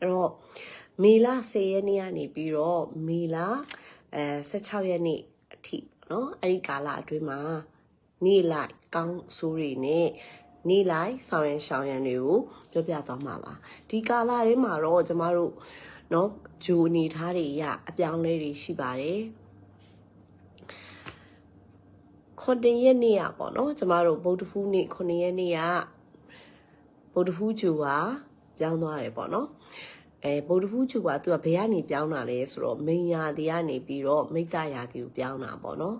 အဲ့တော့မေလ10ရက်နေ့ကနေပြီးတော့မေလအဲ16ရက်နေ့အထိနော်အဲ့ဒီကာလအတွင်းမှာနေ့လိုက်ကောင်းဆိုးတွေနဲ့နေ့လိုက်ဆောင်ရန်ရှောင်ရန်တွေကိုပြောပြသွားမှာပါဒီကာလထဲမှာတော့ကျမတို့နော်ဂျူအနေထားတွေရအပြောင်းလဲတွေရှိပါတယ်ခွန်တင်ရက်နေ့ရပေါ့နော်ကျမတို့ဗုဒ္ဓဟူးနေ့ခွန်ရက်နေ့ရဗုဒ္ဓဟူးဂျူဟာ ပြောင်းသွားတယ်ပေါ့နော်အဲဗုဒ္ဓဟူးချူကသူကဘယ်ကနေပြောင်းတာလဲဆိုတော့မိညာတီကနေပြီးတော့မိတ္တရာတီကိုပြောင်းတာပေါ့နော်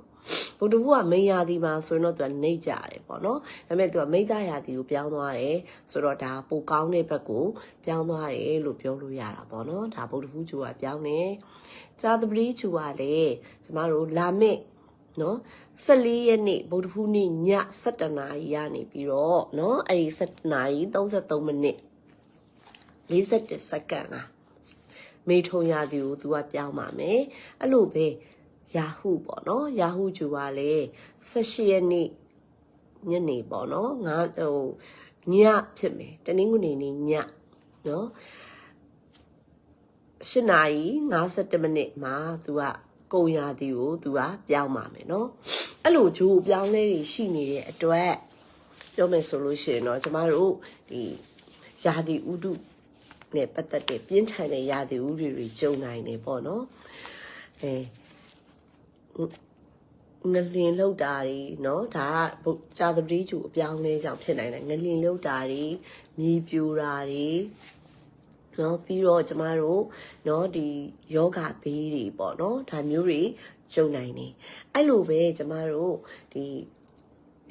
ဗုဒ္ဓဘုရားမိညာတီမှာဆိုရင်တော့သူကနေကြတယ်ပေါ့နော်ဒါပေမဲ့သူကမိတ္တရာတီကိုပြောင်းသွားတယ်ဆိုတော့ဒါပိုကောင်းတဲ့ဘက်ကိုပြောင်းသွားတယ်လို့ပြောလို့ရတာပေါ့နော်ဒါဗုဒ္ဓဘုချူကပြောင်းတယ်ကြာသပတိချူကလည်းကျမတို့လာမစ်နော်14ရက်နေ့ဗုဒ္ဓဘုနေ့ည7:00နာရီရနေပြီးတော့နော်အဲဒီ7:33မိနစ် 41စက္ကန့်လားမေထုံရာသီကိုသူကပြောင်းပါမယ်အဲ့လိုပဲ Yahoo ပေါ့နော် Yahoo ဂျူကလည်း18ရက်နေ့ညနေပေါ့နော်ငါဟိုညဖြစ်မယ်တနင်္ဂနွေနေ့ညနော်8နာရီ57မိနစ်မှာသူကကုံရာသီကိုသူကပြောင်းပါမယ်နော်အဲ့လိုဂျူပြောင်းလဲတွေရှိနေတဲ့အတွက်ပြောမယ်ဆိုလို့ရှိရင်တော့ကျမတို့ဒီရာသီဥတု နဲ့ပတ်သက်တဲ့ပြင်းထန်တဲ့ယာဒီဥတွေတွေကြုံနိုင်နေပေါ့နော်အဲငလင်လောက်တာတွေเนาะဒါကဂျာသပတိကျူအပြောင်းလဲကြောင့်ဖြစ်နိုင်တယ်ငလင်လောက်တာတွေမြေပြိုတာတွေเนาะပြီးတော့ကျမတို့เนาะဒီယောဂဘေးတွေပေါ့เนาะဒါမျိုးတွေကြုံနိုင်နေအဲ့လိုပဲကျမတို့ဒီ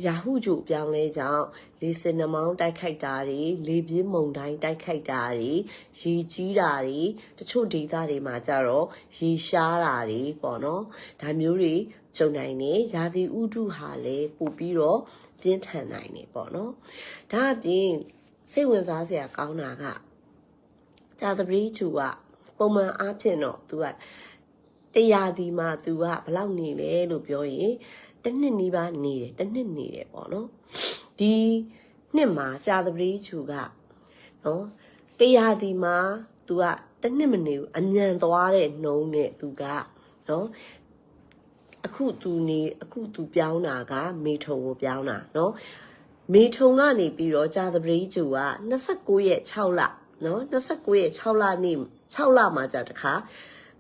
ရာဟုကျိုအပြောင်းလဲကြောင့်လေစင်နှမောင်းတိုက်ခိုက်တာတွေလေပြင်းမုန်တိုင်းတိုက်ခိုက်တာတွေရေကြီးတာတွေတချို့ဒေသတွေမှာကြတော့ရေရှားတာတွေပေါ့နော်ဒါမျိုးတွေကြုံနိုင်နေရာသီဥတုဟာလည်းပို့ပြီးတော့ပြင်းထန်နိုင်နေပေါ့နော်ဒါအပြင်စိတ်ဝင်စားစရာကောင်းတာကဇာသပတိကျူကပုံမှန်အားဖြင့်တော့သူကတရားဒီမှာသူကဘလောက်နေလဲလို့ပြောရင် တစ်နှစ်နီးပါးနေတယ်တစ်နှစ်နေတယ်ပေါ့နော်ဒီနှစ်မှာကြာသပတေးချူကနော်တရားဒီမှာ तू ကတစ်နှစ်မနေဘူးအမြန်သွားတဲ့နှုံးနဲ့ तू ကနော်အခု तू နေအခု तू ပြောင်းတာကမေထုံကိုပြောင်းတာနော်မေထုံကနေပြီးတော့ကြာသပတေးချူက29ရက်6လနော်29ရက်6လနေ့6လမှာကြာတခါ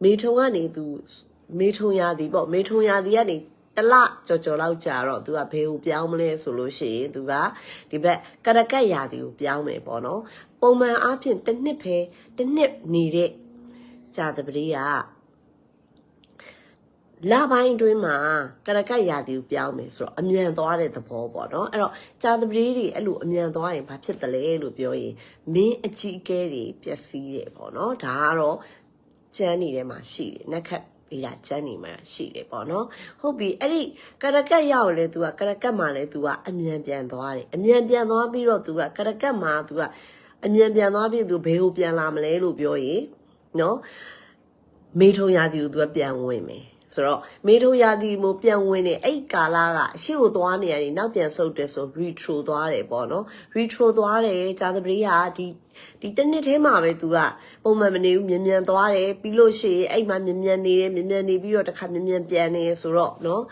မေထုံကနေ तू မေထုံရာဒီပေါ့မေထုံရာဒီကနေ တလကြော်ကြော်လောက်ကြာတော့ तू ကဘယ်ကိုပြောင်းမလဲဆိုလို့ရှိရင် तू ကဒီဘက်ကရကက်ရာဒီကိုပြောင်းမယ်ပေါ့နော်ပုံမှန်အားဖြင့်တစ်နှစ်ပဲတစ်နှစ်နေတဲ့ကြာတပတိကလပိုင်းအတွင်းမှာကရကက်ရာဒီကိုပြောင်းမယ်ဆိုတော့အမြန်သွားတဲ့သဘောပေါ့နော်အဲ့တော့ကြာတပတိတွေအဲ့လိုအမြန်သွားရင်ဘာဖြစ်တယ်လဲလို့ပြောရင်မင်းအကြီးအကဲတွေပျက်စီးတယ်ပေါ့နော်ဒါကတော့ကျန်းနေထဲမှာရှိတယ်နက်ခတ် ပေးတာကျန်းနေမှာရှိတယ်ပေါ့နော်ဟုတ်ပြီအဲ့ဒီကရကက်ရောက်လေ तू ကကရကက်မှာလေ तू ကအမြန်ပြန်သွားတယ်အမြန်ပြန်သွားပြီးတော့ तू ကကရကက်မှာ तू ကအမြန်ပြန်သွားပြီး तू ဘယ်ကိုပြန်လာမလဲလို့ပြောရင်နော်မေထုံရာတီကို तू ကပြန်ဝင်မယ် ဆိုတော့မေထုံရာတီမို့ပြန်ဝင်နေအဲ့ကာလကအရှိကိုသွားနေရတယ်နောက်ပြန်ဆုတ်တယ်ဆို retro သွားတယ်ပေါ့နော် retro သွားတယ်ဂျာသပတိဟာဒီဒီတစ်နှစ်ထဲမှာပဲ तू ကပုံမှန်မနေဘူးမြန်မြန်သွားတယ်ပြီးလို့ရှိရင်အဲ့မှာမြန်မြန်နေတယ်မြန်မြန်နေပြီးတော့တစ်ခါမြန်မြန်ပြန်နေဆိုတော့နော်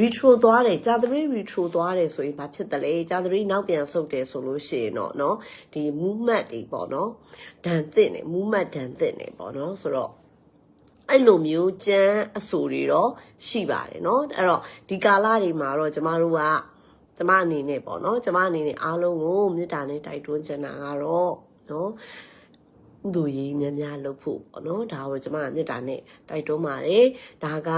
retro သွားတယ်ဂျာသပတိ retro သွားတယ်ဆိုရင်ဘာဖြစ်တယ်လဲဂျာသပတိနောက်ပြန်ဆုတ်တယ်ဆိုလို့ရှိရင်တော့နော်ဒီ movement တွေပေါ့နော်ဒဏ်သင့်တယ် movement ဒဏ်သင့်တယ်ပေါ့နော်ဆိုတော့ အဲ့လိုမျိုးကြမ်းအဆိုတွေတော့ရှိပါတယ်เนาะအဲ့တော့ဒီကာလတွေမှာတော့ကျမတို့ကကျမအနေနဲ့ပေါ့เนาะကျမအနေနဲ့အားလုံးကိုမေတ္တာနဲ့တိုက်တွန်းချင်တာကတော့เนาะဥဒိုရေးများများလုပ်ဖို့ပေါ့နော်ဒါကိုကျမမေတ္တာနဲ့တိုက်တွန်းပါတယ်ဒါက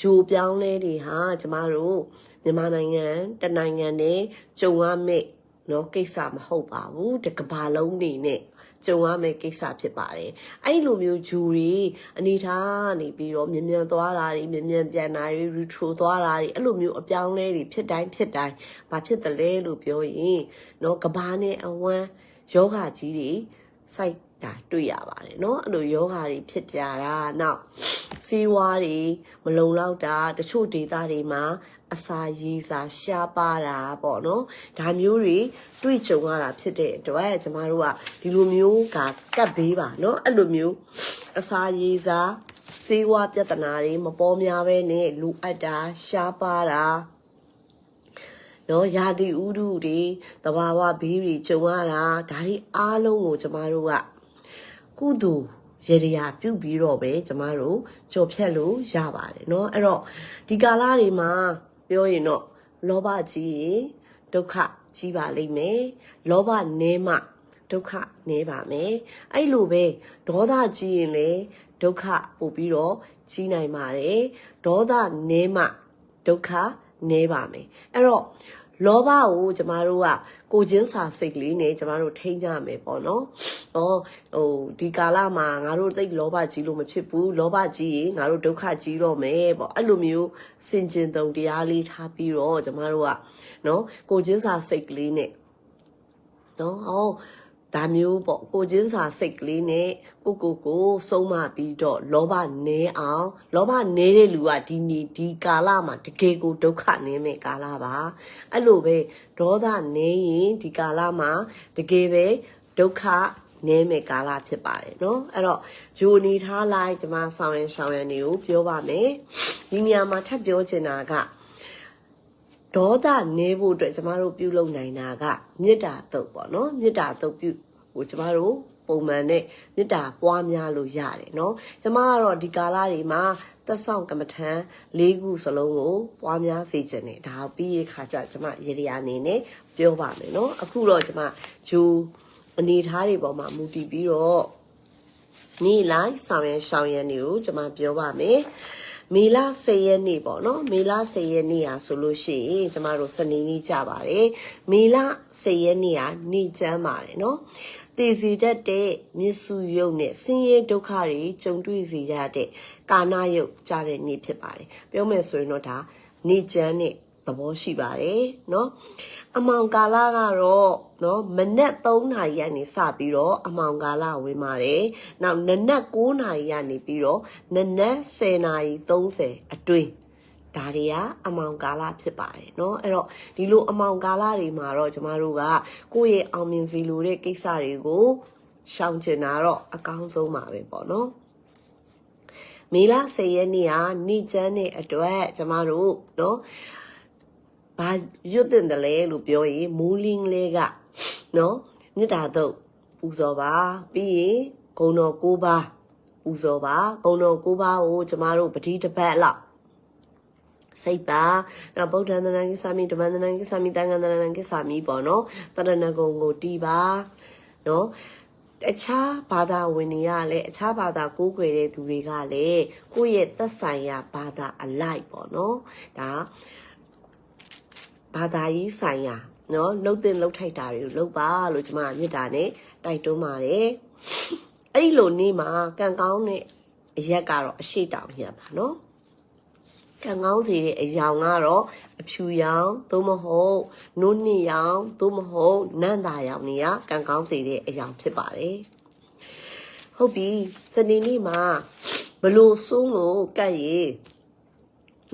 ဂျိုပြောင်းလဲတွေဟာကျမတို့မြန်မာနိုင်ငံတနိုင်ငံနဲ့ကြုံရမယ့်နော်ကိစ္စမဟုတ်ပါဘူးတကဘာလုံးနေနဲ့ ကြုံရမယ့်ကိစ္စဖြစ်ပါတယ်အဲ့လိုမျိုးဂျူတွေအနေထားနေပြီးတော့မြ мян သွားတာတွေမြ мян ပြန်တာတွေ retro သွားတာတွေအဲ့လိုမျိုးအပြောင်းလဲတွေဖြစ်တိုင်းဖြစ်တိုင်းဘာဖြစ်တယ်လဲလို့ပြောရင်နော်ကဘာနဲ့အဝမ်းယောဂကြီးတွေစိုက်ဒါတွေ့ရပါတယ်เนาะအဲ့လိုယောဂါတွေဖြစ်ကြတာနောက်စီးဝါးတွေမလုံလောက်တာတချို့ဒေသတွေမှာ အစာရည်စာရှားပါတာပေါ့နော်ဒါမျိုးတွေတွေ့ကြုံရတာဖြစ်တဲ့အတွက်ကျမတို့ကဒီလိုမျိုးကကတ်ဘေးပါနော်အဲ့လိုမျိုးအစာရည်စာစေဝါပြဿနာတွေမပေါ်များပဲနဲ့လူအပ်တာရှားပါတာ နော်ရာသီဥတုတွေတဘာဝဘေးတွေကြုံရတာဒါတွေအားလုံးကိုကျမတို့ကကုသိုလ်ရေရရာပြုတ်ပြီးတော့ပဲကျမတို့ကြော်ဖြတ်လို့ရပါတယ်เนาะအဲ့တော့ဒီကာလတွေမှာ ပြောရင်တော့လောဘကြီးရင်ဒုက္ခကြီးပါလိမ့်မယ်လောဘနည်းမှဒုက္ခနည်းပါမယ်အဲ့လိုပဲဒေါသကြီးရင်လည်းဒုက္ခပို့ပြီးတော့ကြီးနိုင်ပါတယ်ဒေါသနည်းမှဒုက္ခနည်းပါမယ်အဲ့တော့ လောဘကိုကျမတို့ကကိုချင်းစာစိတ်ကလေးနဲ့ကျမတို့ထိန်းကြမယ်ပေါ့နော်။အော်ဟိုဒီကာလမှာငါတို့သိပ်လောဘကြီးလို့မဖြစ်ဘူး။လောဘကြီးရင်ငါတို့ဒုက္ခကြီးတော့မယ်ပေါ့။အဲ့လိုမျိုးစင်ကျင်တုံတရားလေးထားပြီးတော့ကျမတို့ကနော်ကိုချင်းစာစိတ်ကလေးနဲ့နော်ဟော ဒါမျိုးပေါ့ကိုချင်းစာစိတ်ကလေးနဲ့ကိုကိုကိုဆုံးမပြီးတော့လောဘနည်းအောင်လောဘနည်းတဲ့လူကဒီနီဒီကာလမှာတကယ်ကိုဒုက္ခနည်းမဲ့ကာလပါအဲ့လိုပဲဒေါသနည်းရင်ဒီကာလမှာတကယ်ပဲဒုက္ခနည်းမဲ့ကာလဖြစ်ပါတယ်เนาะအဲ့တော့ဂျိုနေထားလိုက်ကျွန်မဆောင်ရင်ဆောင်ရန်တွေကိုပြောပါမယ်ဒီနေရာမှာထပ်ပြောချင်တာက ဒေါသနည်းဖို့အတွက်ကျမတို့ပြုလုပ်နိုင်တာကမေတ္တာတုတ်ပေါ့နော်မေတ္တာတုတ်ပြုဟိုကျမတို့ပုံမှန်နဲ့မေတ္တာပွားများလို့ရတယ်နော်ကျမကတော့ဒီကာလတွေမှာသက်ဆောင်ကမ္မထံ၄ခုစလုံးကိုပွားများစေခြင်းနဲ့ဒါပြီးရခါကျကျမရေရအနေနဲ့ပြောပါမယ်နော်အခုတော့ကျမဂျူအနေထားတွေပေါ်မှာမူတည်ပြီးတော့နေ့လိုက်ဆောင်ရန်ရှောင်ရန်တွေကိုကျမပြောပါမယ် မေလ10ရက်နေ့ပေါ့နော်မေလ10ရက်နေ့ဟာဆိုလို့ရှိရင်ကျမတို့စနေနေ့ကြပါတယ်မေလ10ရက်နေ့ဟာနေ့ကျမ်းပါတယ်နော်တည်စီတတ်တဲ့မြစ်စုယုတ်နဲ့ဆင်းရဲဒုက္ခတွေကြုံတွေ့စေရတဲ့ကာနာယုတ်ကြတဲ့နေ့ဖြစ်ပါတယ်ပြောမယ်ဆိုရင်တော့ဒါနေ့ကျမ်းနဲ့သဘောရှိပါတယ်เนาะအမောင်ကာလကတော့ เนาะမနက်3နာရီကနေစပြီးတော့အမောင်ကာလဝင်ပါတယ်နောက်နနက်9နာရီကနေပြီးတော့နနက်10နာရီ30အတွင်းဒါတွေကအမောင်ကာလဖြစ်ပါတယ်เนาะအဲ့တော့ဒီလိုအမောင်ကာလတွေမှာတော့ကျမတို့ကကိုယ့်ရဲ့အောင်မြင်စီလိုတဲ့ကိစ္စတွေကိုရှောင်ကျင်တာတော့အကောင်းဆုံးပါပဲပေါ့เนาะ မေလ10ရက်နေ့ဟာနေ့ကျန်းတဲ့အတွက်ကျမတို့เนาะ ဘာရွတ်တင်တယ်လဲလို့ပြောရင်မူလင်းလဲကနော်မြစ်တာတော့ပူဇော်ပါပြီးရင်ဂုံတော်၉ပါးပူဇော်ပါဂုံတော်၉ပါးကိုကျမတို့ပတိတစ်ပတ်လောက်စိတ်ပါနောက်ဗုဒ္ဓန္တနာကိစ္စမိဓမ္မန္တနာကိစ္စမိသံဃန္တနာကိစ္စမိပေါ့နော်တရဏဂုံကိုတီးပါနော်အခြားဘာသာဝင်တွေကလည်းအခြားဘာသာကိုးကွယ်တဲ့သူတွေကလည်းကိုယ့်ရဲ့သက်ဆိုင်ရာဘာသာအလိုက်ပေါ့နော်ဒါ ဘာသာရေးဆိုင်ရာနော်လှုပ်တဲ့လှုပ်ထိုက်တာတွေကိုလှုပ်ပါလို့ကျွန်မကမြစ်တာနဲ့တိုက်တွန်းပါတယ်အဲ့ဒီလိုနေ့မှာကံကောင်းတဲ့အရက်ကတော့အရှိတောင်ရက်ပါနော်ကံကောင်းစီတဲ့အယောင်ကတော့အဖြူရောင်သို့မဟုတ်နို့နှစ်ရောင်သို့မဟုတ်နန့်တာရောင်တွေကကံကောင်းစီတဲ့အယောင်ဖြစ်ပါတယ်ဟုတ်ပြီစနေနေ့မှာဘလို့စိုးလို့ကတ်ရ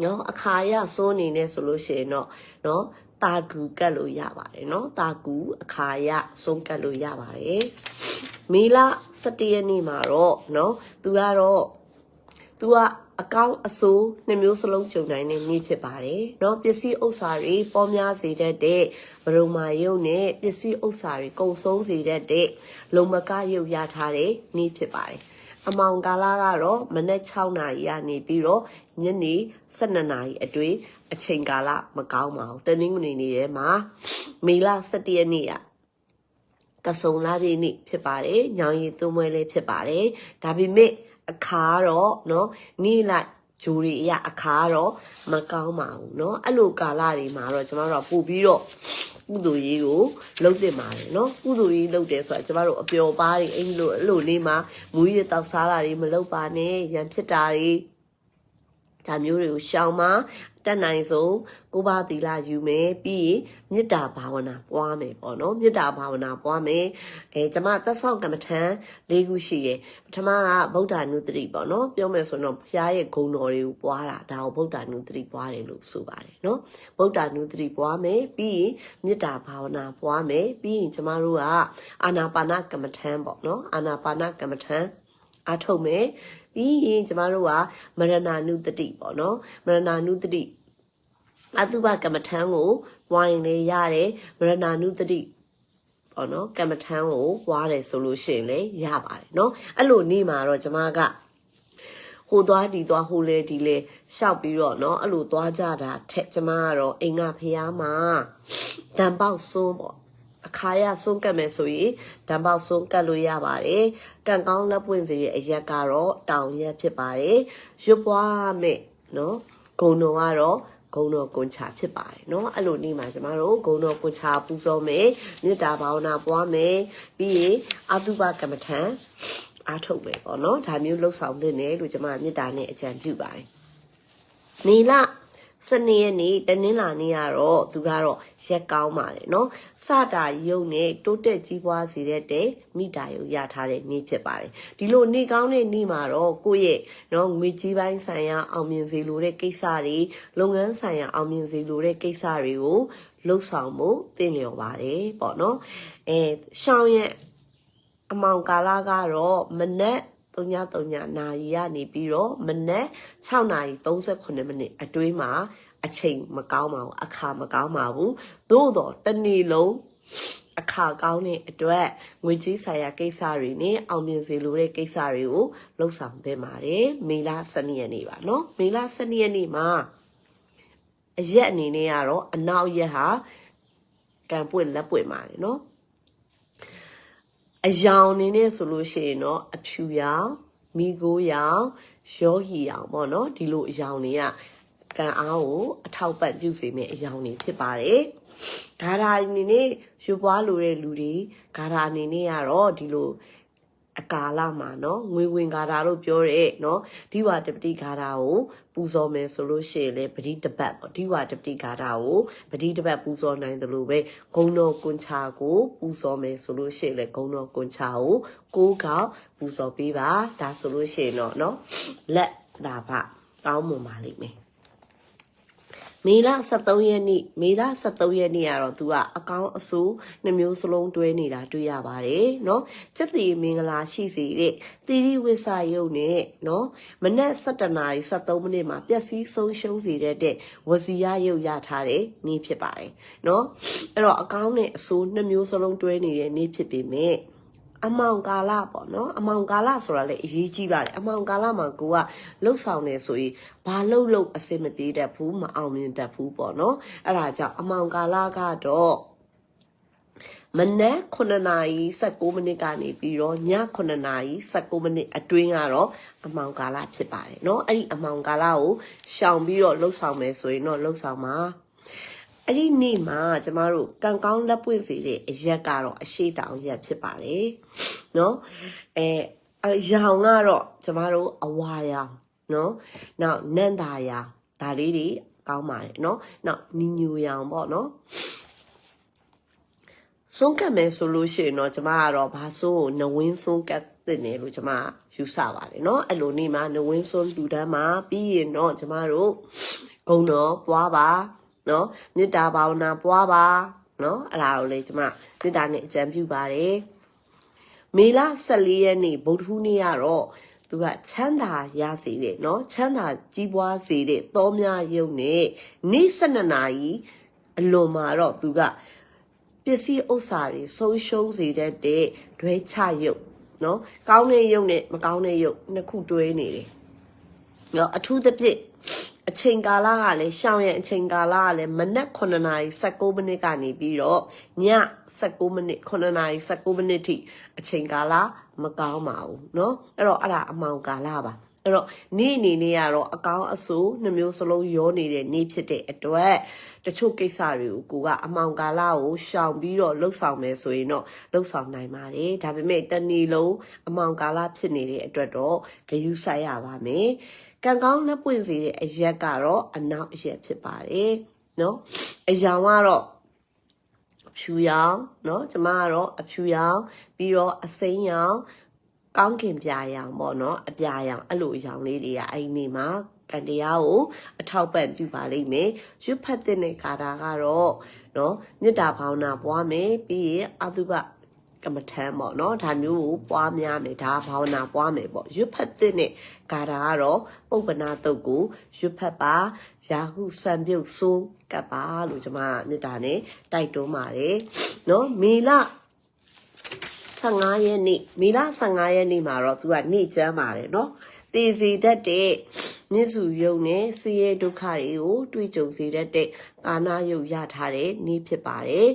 နော်အခါရစိုးနေနေဆိုလို့ရှိရင်တော့နော်တာကူကတ်လို့ရပါတယ်နော်တာကူအခါရဆုံးကတ်လို့ရပါတယ်မေလ17ရက်နေ့မှာတော့နော်သူကတော့သူကအကောင့်အဆိုးနှမျိုးစလုံးကြုံနိုင်တဲ့နေ့ဖြစ်ပါတယ်။နော်ပစ္စည်းဥစ္စာတွေပေါ်များစေတတ်တဲ့ဗရုံမာရုပ်နဲ့ပစ္စည်းဥစ္စာတွေကုန်ဆုံးစေတတ်တဲ့လုံမကရုပ်ရထားတဲ့နေ့ဖြစ်ပါတယ်။ အမောင်ကာလကတော့မနက်6နာရီကနေပြီးတော့ညနေ12နာရီအတွင်းအချိန်ကာလမကောင်းပါဘူးတနင်္ဂနွေနေ့ထဲမှာမေလ17ရက်နေ့ကကစုံလာပြည့်နေ့ဖြစ်ပါတယ်။ညောင်ရည်သွမွဲလေးဖြစ်ပါတယ်။ဒါပေမဲ့အခါကတော့နော်နေ့လိုက် ဂျူရီအရအခါကတော့မကောင်းပါဘူးเนาะအဲ့လိုကာလတွေမှာတော့ကျမတို့ကပို့ပြီးတော့ကုသိုလ်ရေးကိုလုပ်တင်ပါတယ်เนาะကုသိုလ်ရေးလုပ်တယ်ဆိုတာကျမတို့အပျော်ပါးတွေအဲ့လိုအဲ့လိုလေးမှာမူရည်တောက်စားတာတွေမလုပ်ပါနဲ့ရံဖြစ်တာတွေ ဒါမျိုးတွေကိုရှောင်ပါတက်နိုင်ဆုံးကိုးပါးသီလယူမယ်ပြီးရင်မေတ္တာဘာဝနာပွားမယ်ပေါ့နော်မေတ္တာဘာဝနာပွားမယ်အဲကျမသက်ဆောင်ကမ္မထံ၄ခုရှိတယ်ပထမကဗုဒ္ဓနုတ္တိပေါ့နော်ပြောမယ်ဆိုတော့ဘုရားရဲ့ဂုဏ်တော်တွေကိုပွားတာဒါကိုဗုဒ္ဓနုတ္တိပွားတယ်လို့ဆိုပါတယ်နော်ဗုဒ္ဓနုတ္တိပွားမယ်ပြီးရင်မေတ္တာဘာဝနာပွားမယ်ပြီးရင်ကျမတို့ကအာနာပါနကမ္မထံပေါ့နော်အာနာပါနကမ္မထံ အားထုတ်မယ်ပြီးရင်ကျမတို့ကမရဏနုတ္တိပေါ့နော်မရဏနုတ္တိအတုပကမ္မထံကိုဝိုင်းလေရတယ်မရဏနုတ္တိပေါ့နော်ကမ္မထံကိုဝါတယ်ဆိုလို့ရှိရင်လည်းရပါတယ်เนาะအဲ့လိုနေမှာတော့ကျမကဟိုသွားဒီသွားဟိုလဲဒီလဲရှောက်ပြီးတော့เนาะအဲ့လိုသွားကြတာထက်ကျမကတော့အိမ်ကဖះမှာတံပေါက်စွန်းပေါ့ အခါရစွန်းကတ်မယ်ဆိုရင်တံပေါက်စွန်းကတ်လို့ရပါတယ်ကံကောင်းလက်ပွင့်စေတဲ့အရက်ကတော့တောင်ရက်ဖြစ်ပါတယ်ရွတ်ပွားမယ်เนาะဂုံတော်ကတော့ဂုံတော်ကွန်ချာဖြစ်ပါတယ်เนาะအဲ့လိုနေမှာကျမတို့ဂုံတော်ကွန်ချာပူဇော်မယ်မေတ္တာဘာဝနာပွားမယ်ပြီးရင်အတုပကမ္မထံအားထုတ်မယ်ပေါ့เนาะဒါမျိုးလှုပ်ဆောင်တဲ့နယ်လို့ကျမမေတ္တာနဲ့အကြံပြုပါတယ်နေလ စနေရက်နေ့တနင်္လာနေ့ကတော့သူကတော့ရက်ကောင်းပါတယ်နော်စတာယုံနဲ့တိုးတက်ကြီးပွားစေတဲ့တဲ့မိတာယုံရထားတဲ့နေ့ဖြစ်ပါတယ်ဒီလိုနေ့ကောင်းတဲ့နေ့မှာတော့ကိုယ့်ရဲ့နော်ငွေကြီးပိုင်းဆိုင်ရာအောင်မြင်စေလိုတဲ့ကိစ္စတွေလုပ်ငန်းဆိုင်ရာအောင်မြင်စေလိုတဲ့ကိစ္စတွေကိုလှုပ်ဆောင်မှုသင်လျော်ပါတယ်ပေါ့နော်အဲရှောင်းရဲ့အမောင်ကာလကတော့မနက် 3:3နာရီကနေပြီးတော့မနက်6နာရီ38မိနစ်အတွင်းမှာအချိန်မကောင်းပါဘူးအခါမကောင်းပါဘူးသို့တော့တစ်နေ့လုံးအခါကောင်းတဲ့အတွက်ငွေကြီးဆိုင်ရာကိစ္စတွေနဲ့အောင်မြင်စေလိုတဲ့ကိစ္စတွေကိုလှုပ်ဆောင်သင့်ပါတယ်မေလ12ရက်နေ့ပါเนาะမေလ12ရက်နေ့မှာအရက်အနေနဲ့ကတော့အနောက်ရက်ဟာကံပွင့်လက်ပွင့်ပါတယ်เนาะ အယောင်အနေနဲ့ဆိုလို့ရှိရင်တော့အဖြူရောင်မိโกရောင်ရောဟီရောင်ပေါ့နော်ဒီလိုအယောင်တွေကကံအားကိုအထောက်ပံ့ပြုစေမယ့်အယောင်တွေဖြစ်ပါတယ်ဂါရာအနေနဲ့ရွပွားလိုတဲ့လူတွေဂါရာအနေနဲ့ကတော့ဒီလို အကာလမှာနော်ငွေဝင်ဂါထာလို့ပြောတဲ့နော်ဒီဝါတပတိဂါထာကိုပူဇော်မယ်ဆိုလို့ရှိရင်လည်းပတိတပတ်ပေါ့ဒီဝါတပတိဂါထာကိုပတိတပတ်ပူဇော်နိုင်တယ်လို့ပဲဂုံတော်ကွန်ချာကိုပူဇော်မယ်ဆိုလို့ရှိရင်လည်းဂုံတော်ကွန်ချာကိုကိုးကောက်ပူဇော်ပေးပါဒါဆိုလို့ရှိရင်တော့နော်လက်ဒါဖကောင်းမွန်ပါလိမ့်မယ် မေလ23ရက်နေ့မေလ23ရက်နေ့ကတော့သူကအကောင်းအဆိုးနှမျိုးစလုံးတွဲနေတာတွေ့ရပါတယ်เนาะစက်တီမင်္ဂလာရှိစေတဲ့သီရိဝိစာယုတ်နဲ့เนาะမနက်7:73မိနစ်မှာပျက်စီးဆုံးရှုံးစေတဲ့ဝစီရယုတ်ရထားတဲ့နေ့ဖြစ်ပါတယ်เนาะအဲ့တော့အကောင်းနဲ့အဆိုးနှမျိုးစလုံးတွဲနေတဲ့နေ့ဖြစ်ပေမဲ့ အမောင်ကာလပေါ့နော်အမောင်ကာလဆိုတာလည်းအရေးကြီးပါတယ်အမောင်ကာလမှာကိုကလှုပ်ဆောင်နေဆိုရင်ဘာလှုပ်လှုပ်အစင်မပြေတတ်ဘူးမအောင်မြင်တတ်ဘူးပေါ့နော်အဲ့ဒါကြောင့်အမောင်ကာလကတော့မနက်9နာရီ19မိနစ်ကနေပြီးတော့ည9နာရီ19မိနစ်အတွင်းကတော့အမောင်ကာလဖြစ်ပါတယ်เนาะအဲ့ဒီအမောင်ကာလကိုရှောင်ပြီးတော့လှုပ်ဆောင်မယ်ဆိုရင်တော့လှုပ်ဆောင်ပါ အဲ့ဒီနေ့မှာကျမတို့ကံကောင်းလက်ပွင့်စေတဲ့အရက်ကတော့အရှိတောင်ရက်ဖြစ်ပါတယ်เนาะအဲအရောင်ကတော့ကျမတို့အဝါရောင်เนาะနောက်နန္တာရောင်ဒါလေးတွေကောင်းပါတယ်เนาะနောက်နီညူရောင်ပေါ့เนาะဆုံးကတ်မယ်ဆိုလို့ရှိရင်တော့ကျမကတော့ဘာဆိုးနဝင်းဆုံးကတ်တဲ့နေလို့ကျမယူဆပါတယ်เนาะအဲ့လိုနေမှာနဝင်းဆုံးလူတန်းမှာပြီးရင်တော့ကျမတို့ဂုံတော်ပွားပါ เนาะမေတ္တာဘာဝနာပွားပါเนาะအဲ့ဒါကိုလေကျမမေတ္တာနဲ့အကြံပြုပါတယ်မေလ14ရက်နေ့ဗုဒ္ဓဟူးနေ့ကတော့သူကချမ်းသာရစေတဲ့เนาะချမ်းသာကြီးပွားစေတဲ့သောများယုံနဲ့နေ့12နာရီအလွန်မှာတော့သူကပစ္စည်းဥစ္စာတွေဆုံးရှုံးစေတတ်တဲ့ဒွဲချယုတ်เนาะကောင်းတဲ့ယုတ်နဲ့မကောင်းတဲ့ယုတ်နှစ်ခုတွဲနေတယ်เนาะအထူးသဖြင့် အချိန်ကာလကလည်းရှောင်းရဲ့အချိန်ကာလကလည်းမနက်9နာရီ19မိနစ်ကနေပြီးတော့ည19မိနစ်9နာရီ19မိနစ်ထိအချိန်ကာလမကောင်းပါဘူးเนาะအဲ့တော့အဲ့ဒါအမောင်ကာလပါအဲ့တော့နေ့အနေနဲ့ကတော့အကောင်းအဆိုးနှမျိုးစလုံးရောနေတဲ့နေ့ဖြစ်တဲ့အတွက်တချို့ကိစ္စတွေကိုကိုကအမောင်ကာလကိုရှောင်ပြီးတော့လှုပ်ဆောင်မယ်ဆိုရင်တော့လှုပ်ဆောင်နိုင်ပါတယ်ဒါပေမဲ့တနေ့လုံးအမောင်ကာလဖြစ်နေတဲ့အတွက်တော့ဂယုစိုက်ရပါမယ် ကံကောင်းလက်ပွင့်စေတဲ့အရက်ကတော့အနောက်အရက်ဖြစ်ပါတယ်နော်အယောင်ကတော့အဖြူရောင်နော်ကျမကတော့အဖြူရောင်ပြီးတော့အစိမ်းရောင်ကောင်းကင်ပြာရောင်ပေါ့နော်အပြာရောင်အဲ့လိုအရောင်လေးတွေကအဲ့ဒီနေ့မှာကံတရားကိုအထောက်ပံ့ပြုပါလိမ့်မယ်ရွတ်ဖတ်တဲ့ကာတာကတော့နော်မေတ္တာဘာဝနာပွားမယ်ပြီးရင်အတုပကမ္မထမ်းပေါ့နော်ဒါမျိုးကိုပွားများမယ်ဒါဘာဝနာပွားမယ်ပေါ့ရွတ်ဖတ်တဲ့ ကာတာကတော့ပုပ္ပနာတုတ်ကိုရွတ်ဖတ်ပါယာဟုစံပြုတ်ဆိုးကပ်ပါလို့ကျွန်မမေတ္တာနဲ့တိုက်တွန်းပါတယ်နော်မေလ15ရက်နေ့မေလ15ရက်နေ့မှာတော့သူကနေ့ကျမ်းပါတယ်နော်တည်စီတတ်တဲ့မြစ်စုယုံနဲ့ဆင်းရဲဒုက္ခတွေကိုတွေ့ကြုံစေတတ်တဲ့ကာနာယုတ်ရထားတဲ့နေ့ဖြစ်ပါတယ်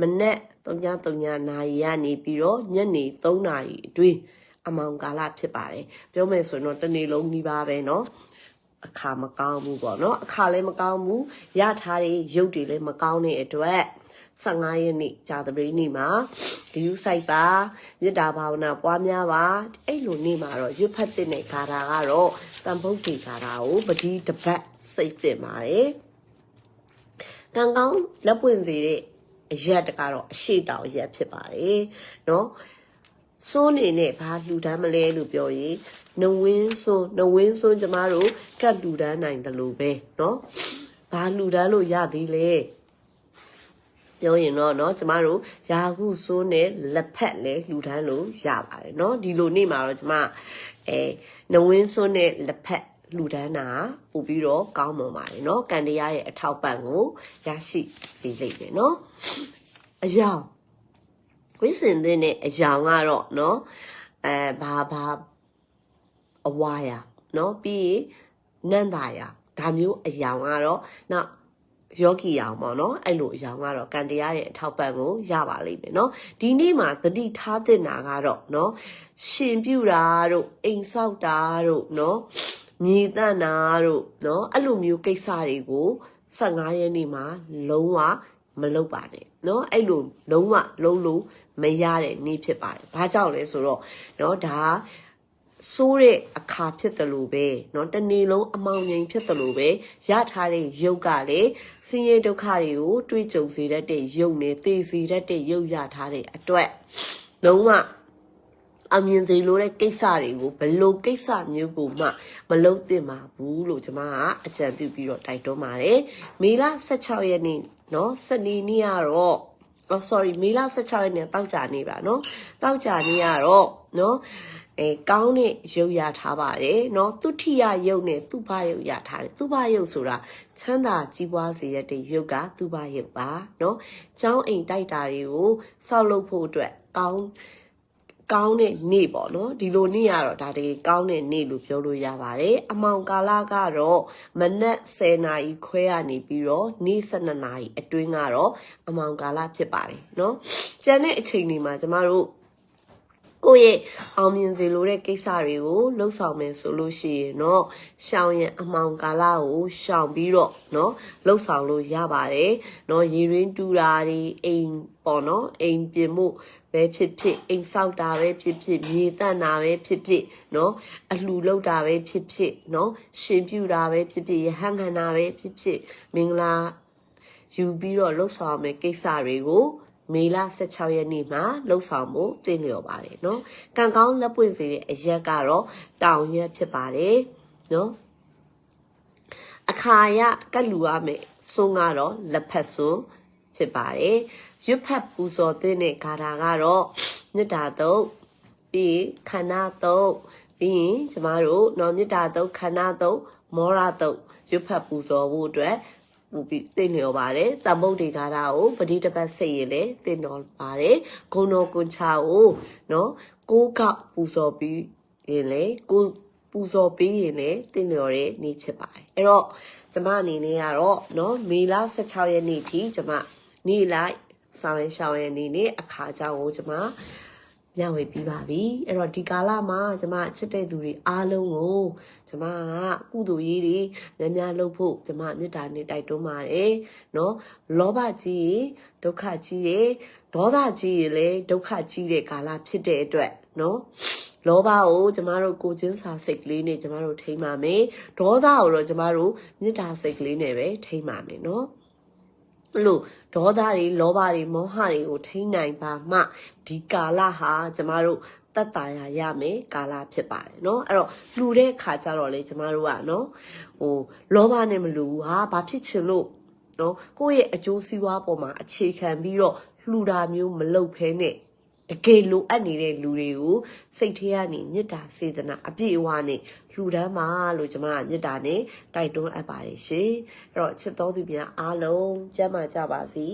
မနက်3:3နာရီကနေပြီးတော့ညနေ3နာရီအတွင်း အမောင်ကာလဖြစ်ပါတယ်ပြောမယ်ဆိုရင်တော့တစ်နေ့လုံးနှီးပါပဲเนาะအခါမကောင်းဘူးပေါ့เนาะအခါလည်းမကောင်းဘူးရထားတဲ့ရုပ်တွေလည်းမကောင်းတဲ့အတွက်15ရက်နေ့ကြာသပတေးနေ့မှာဒီယူဆိုင်ပါမေတ္တာဘာဝနာပွားများပါအဲ့လိုနေ့မှာတော့ရွတ်ဖတ်တဲ့ခါတာကတော့တန်ဖုတ်တီခါတာကိုပတိတပတ်စိတ်တင်ပါတယ်ကံကောင်းလက်ပွင့်စေတဲ့အရက်တကတော့အရှိတောင်အရက်ဖြစ်ပါတယ်เนาะ စိုးနေနဲ့ဘာလှူဒန်းမလဲလို့ပြောရင်နဝင်းစိုးနဝင်းစိုးကျမတို့ကတ်လှူဒန်းနိုင်တယ်လို့ပဲเนาะဘာလှူဒန်းလို့ရသေးလဲပြောရင်တော့เนาะကျမတို့ယာဟုစိုးနဲ့လက်ဖက်လဲလှူဒန်းလို့ရပါတယ်เนาะဒီလိုနေ့မှာတော့ကျမအဲနဝင်းစိုးနဲ့လက်ဖက်လူဒန်းတာပို့ပြီးတော့ကောင်းမွန်ပါတယ်เนาะကံတရားရဲ့အထောက်ပံ့ကိုရရှိစေလိမ့်မယ်เนาะအယောင် ဝိစင်တဲ့အယောင်ကတော့เนาะအဲဘာဘာအဝါရเนาะပြီးရင်နန္တာရဒါမျိုးအယောင်ကတော့နောက်ယောဂီအောင်ပေါ့နော်အဲ့လိုအယောင်ကတော့ကံတရားရဲ့အထောက်ပံ့ကိုရပါလိမ့်မယ်နော်ဒီနေ့မှာတတိထားတဲ့နာကတော့နော်ရှင်ပြူတာတို့အိမ်ဆောက်တာတို့နော်မြေတန့်တာတို့နော်အဲ့လိုမျိုးကိစ္စတွေကို15ရက်နေ့မှာလုံးဝမလုပ်ပါနဲ့เนาะအဲ့လိုလုံးဝလုံးလို့ မရတဲ့နေ့ဖြစ်ပါတယ်။ဘာကြောင့်လဲဆိုတော့เนาะဒါဆိုးတဲ့အခါဖြစ်တယ်လို့ပဲเนาะတနေ့လုံးအမောင်ငိမ်ဖြစ်တယ်လို့ပဲရထားတဲ့ရုပ်ကလည်းဆင်းရဲဒုက္ခတွေကိုတွေးကြုံစေတတ်တဲ့ရုပ်နဲ့သိစေတတ်တဲ့ရုပ်ရထားတဲ့အတွက်လုံးဝအမြင်စီလို့တဲ့ကိစ္စတွေကိုဘလို့ကိစ္စမျိုးကိုမှမလုပ်သင့်ပါဘူးလို့ကျွန်မကအကြံပြုပြီးတော့တိုက်တွန်းပါတယ်။မေလ16ရက်နေ့เนาะစနေနေ့ကတော့ oh sorry မေလ16ရက်နေ့တောက်ကြနေပါเนาะတောက်ကြနေရတော့เนาะအဲကောင်းတဲ့ရုပ်ရထားပါတယ်เนาะသူထိယရုပ်နဲ့သူ့ဘရုပ်ရထားတယ်သူ့ဘရုပ်ဆိုတာချမ်းသာကြီးပွားစေရတဲ့ရုပ်ကသူ့ဘရုပ်ပါเนาะចောင်းအိမ်တိုက်တာတွေကိုဆောက်လုပ်ဖို့အတွက်ကောင်း ကောင်းတဲ့နေ့ပေါ့နော်ဒီလိုနေ့ကတော့ဒါတကယ်ကောင်းတဲ့နေ့လို့ပြောလို့ရပါတယ်အမောင်ကာလကတော့မနက်10နာရီခွဲရနေပြီးတော့နေ့12နာရီအတွင်းကတော့အမောင်ကာလဖြစ်ပါတယ်နော်ကျန်တဲ့အချိန်တွေမှာကျမတို့ကိုယ့်ရဲ့အောင်မြင်စေလိုတဲ့ကိစ္စတွေကိုလှုပ်ဆောင်မယ်ဆိုလို့ရှိရင်တော့ရှောင်ရင်အမောင်ကာလကိုရှောင်ပြီးတော့เนาะလှုပ်ဆောင်လို့ရပါတယ်เนาะရေရင်းတူတာတွေအိမ်ပေါ့เนาะအိမ်ပြင်မှု ပဲဖြစ်ဖြစ်အိမ်ဆောက်တာပဲဖြစ်ဖြစ်မြေတန့်တာပဲဖြစ်ဖြစ်เนาะအလှလုပ်တာပဲဖြစ်ဖြစ်เนาะရှင်ပြူတာပဲဖြစ်ဖြစ်ရဟန်းခံတာပဲဖြစ်ဖြစ်မင်္ဂလာယူပြီးတော့လှုပ်ဆောင်မယ်ကိစ္စတွေကိုမေလ16ရက်နေ့မှာလှုပ်ဆောင်ဖို့တင်လျော်ပါတယ်เนาะကံကောင်းလက်ပွင့်စေတဲ့အရက်ကတော့တောင်ရက်ဖြစ်ပါတယ်เนาะအခါရကတ်လူရမယ်ဆုံးကတော့လက်ဖက်စွန်းဖြစ်ပါတယ် ရွတ်ဖတ်ပူဇော်တဲ့ဂါထာကတော့မေတ္တာတုတ်ပြီးခန္ဓာတုတ်ပြီးရင်ကျမတို့နော်မေတ္တာတုတ်ခန္ဓာတုတ်မောရတုတ်ရွတ်ဖတ်ပူဇော်ဖို့အတွက်ပူပြီးသိနေရပါတယ်တမ္ပုတ်ဒီဂါထာကိုပဋိတပတ်စိတ်ရင်လည်းသိတော်ပါတယ်ဂုဏတော်ကွန်ချာကိုနော်ကိုးကောက်ပူဇော်ပြီးရင်လေကိုပူဇော်ပေးရင်လည်းသိလျော်တဲ့နေ့ဖြစ်ပါတယ်အဲ့တော့ကျမအနေနဲ့ကတော့နော်မေလ16ရက်နေ့ထိကျမနေ့လိုက် ဆောင်ရင်ရှောင်းရဲ့အနေနဲ့အခါကြောင့်ကိုကျမညဝေပြီးပါပြီအဲ့တော့ဒီကာလမှာကျမချစ်တဲ့သူတွေအားလုံးကိုကျမကကုသိုလ်ရေးတွေများများလုပ်ဖို့ကျမမေတ္တာနဲ့တိုက်တွန်းပါတယ်နော်လောဘကြီးဒုက္ခကြီးတွေဒေါသကြီးတွေလည်းဒုက္ခကြီးတဲ့ကာလဖြစ်တဲ့အတွက်နော်လောဘကိုကျမတို့ကိုချင်းစာစိတ်ကလေးနဲ့ကျမတို့ထိမ့်ပါမယ်ဒေါသကိုတော့ကျမတို့မေတ္တာစိတ်ကလေးနဲ့ပဲထိမ့်ပါမယ်နော် အဲ့လိုဒေါသတွေလောဘတွေမောဟတွေကိုထိန်းနိုင်ပါမှဒီကာလဟာကျမတို့တက်တာရရမယ်ကာလဖြစ်ပါတယ်เนาะအဲ့တော့လှူတဲ့ခါကျတော့လေကျမတို့ကเนาะဟိုလောဘနဲ့မလှူဘူးဟာဘာဖြစ်ချင်လို့เนาะကိုယ့်ရဲ့အကျိုးစီးပွားပေါ်မှာအခြေခံပြီးတော့လှူတာမျိုးမလုပ်ဖဲနဲ့ တကယ်လိုအပ်နေတဲ့လူတွေကိုစိတ်ထဲကနေမေတ္တာစေတနာအပြည့်အဝနဲ့လှူဒန်းပါလို့ကျွန်မကမေတ္တာနဲ့တိုက်တွန်းအပ်ပါတယ်ရှင်အဲ့တော့ချစ်တော်သူများအားလုံးကျမ်းမာကြပါစေ